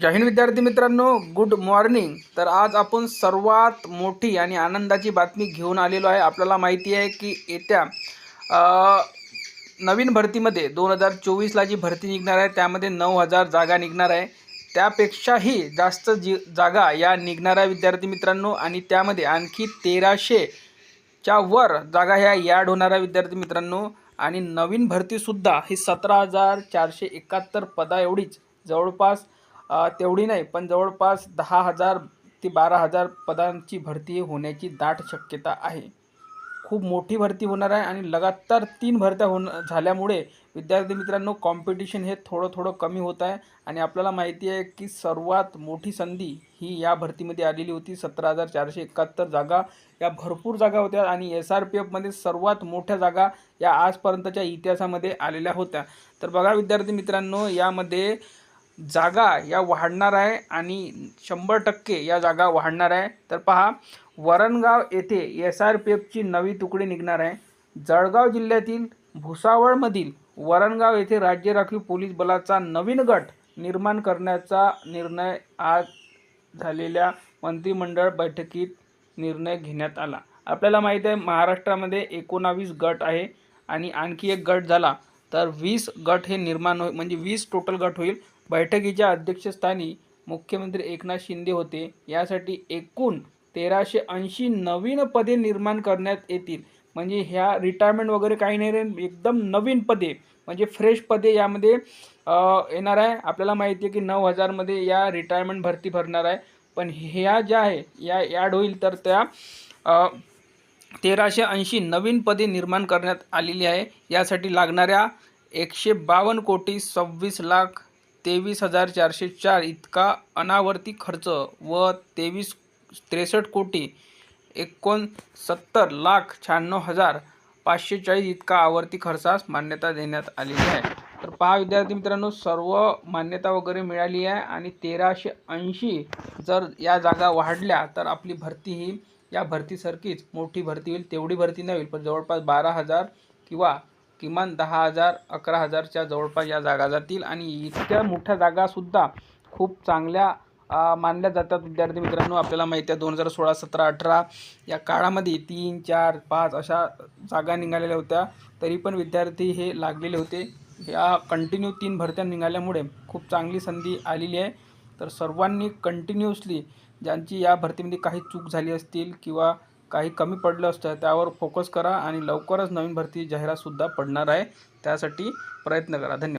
जय हिंद विद्यार्थी मित्रांनो good morning तर आज आपण सर्वात मोठी आणि आनंदाची बातमी घेऊन आलेलो आहे. आपल्याला माहिती आहे की येत्या नवीन भरतीमध्ये दोन हजार चोवीसला जी भरती निघणार आहे त्यामध्ये नऊ हजार जागा निघणार आहे. त्यापेक्षाही जास्त जी जागा या निघणाऱ्या विद्यार्थी मित्रांनो. आणि त्यामध्ये आणखी तेराशेच्या वर जागा ह्या याड होणाऱ्या विद्यार्थी मित्रांनो. आणि नवीन भरतीसुद्धा ही सतरा हजार चारशे एकाहत्तर पदा एवढीच जवळपास तेवढी नाही पण जवळपास दहा हजार ते बारा हजार पदांची भरती होण्याची दाट शक्यता आहे. खूप मोठी भरती होणार आहे आणि लगातार तीन भरत्या होण झाल्यामुळे विद्यार्थी मित्रांनो कॉम्पिटिशन हे थोडं थोडं कमी होत आहे आणि आपल्याला माहिती आहे की सर्वात मोठी संधी ही या भरतीमध्ये आलेली होती. सतरा हजार चारशे एकाहत्तर जागा या भरपूर जागा होत्या आणि एस आर पी एफमध्ये सर्वात मोठ्या जागा या आजपर्यंतच्या इतिहासामध्ये आलेल्या होत्या. तर बघा विद्यार्थी मित्रांनो यामध्ये जागा या वाढणार आहे आणि शंभर टक्के या जागा वाढणार आहे. तर पहा वरणगाव येथे एस आर पी एफची नवी तुकडी निघणार आहे. जळगाव जिल्ह्यातील भुसावळमधील वरणगाव येथे राज्य राखीव पोलीस बलाचा नवीन गट निर्माण करण्याचा निर्णय आज झालेल्या मंत्रिमंडळ बैठकीत निर्णय घेण्यात आला. आपल्याला माहीत आहे महाराष्ट्रामध्ये एकोणावीस गट आहे आणि आणखी एक गट झाला तर वीस गट हे निर्माण होईल म्हणजे वीस टोटल गट होईल. बैठकीच्या अध्यक्षस्थानी मुख्यमंत्री एकनाथ शिंदे होते. यासाठी एकूण तेराशे ऐंशी नवीन पदे निर्माण करण्यात येतील. म्हणजे ह्या रिटायरमेंट वगैरे काही नाही रे एकदम नवीन पदे. म्हणजे फ्रेश पदे यामध्ये येणार आहे. आपल्याला माहिती आहे की नऊ हजारमध्ये या रिटायरमेंट भरती भरणार आहे. पण ह्या ज्या आहे या ॲड होईल तर त्या तेराशे ऐंशी नवीन पदे निर्माण करण्यात आलेली आहे. यासाठी लागणाऱ्या एकशे बावन्न कोटी सव्वीस लाख तेवीस हजार चारशे चार इतका अनावर्ती खर्च व तेवीस त्रेसष्ट कोटी एकोणसत्तर लाख शहाण्णव हजार पाचशे चाळीस इतका आवर्ती खर्चास मान्यता देण्यात आलेली आहे. तर पहा विद्यार्थी मित्रांनो सर्व मान्यता वगैरे मिळाली आहे आणि तेराशे ऐंशी जर या जागा वाढल्या तर आपली भरती ही या भरतीसारखीच मोठी भरती होईल तेवढी भरती नाही होईल पण जवळपास बारा हजार किंवा किमान दहा हजार अकरा हजारच्या जवळपास या जागा जातील. आणि इतक्या मोठ्या जागासुद्धा खूप चांगल्या मानल्या जातात. विद्यार्थी मित्रांनो आपल्याला माहिती आहे दोन हजार सोळा सतरा अठरा या काळामध्ये तीन चार पाच अशा जागा निघालेल्या होत्या. तरी पण विद्यार्थी हे लागलेले होते. या कंटिन्यू तीन भरत्या निघाल्यामुळे खूप चांगली संधी आलेली आहे. तर सर्वांनी कंटिन्युअसली ज्यांची या भरतीमध्ये काही चूक झाली असतील किंवा काही कमी पडलं असतं त्यावर फोकस करा आणि लवकरच नवीन भरती जाहिरातसुद्धा पडणार आहे. त्यासाठी प्रयत्न करा. धन्यवाद.